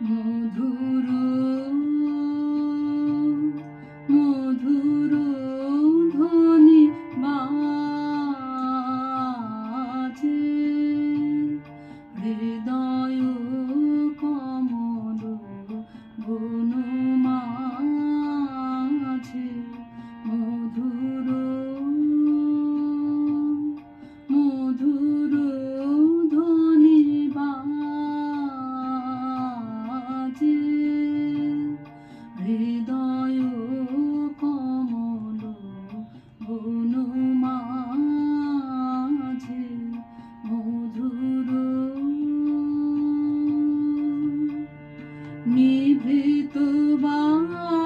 মধুর মধুর তোমার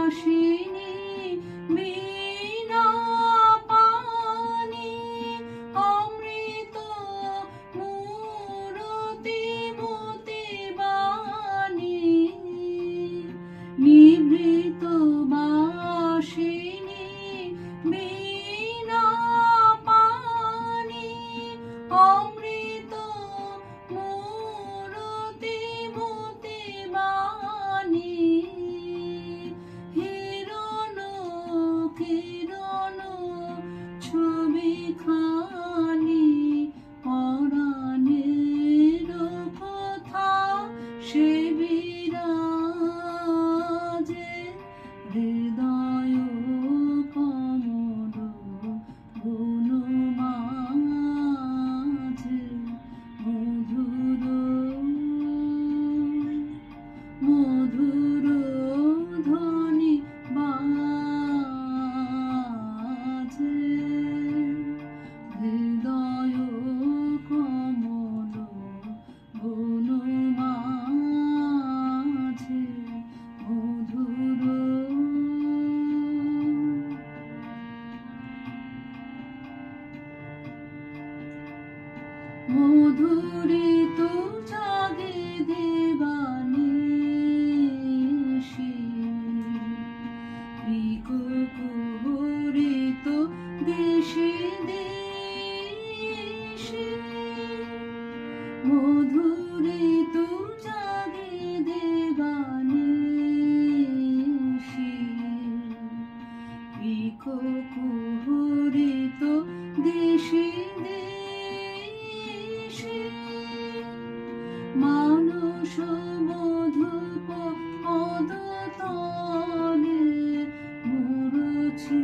She be মধুরে তো জাগে দেবানি কুহরে তো দেশে দেশে। মধুরে তো জাগে দেবানি কুহরে তো দেশে দেশে। মানুষ মধুপ পদতলে মরুচি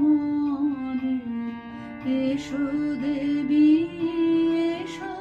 মনে। এসো দেবী এসো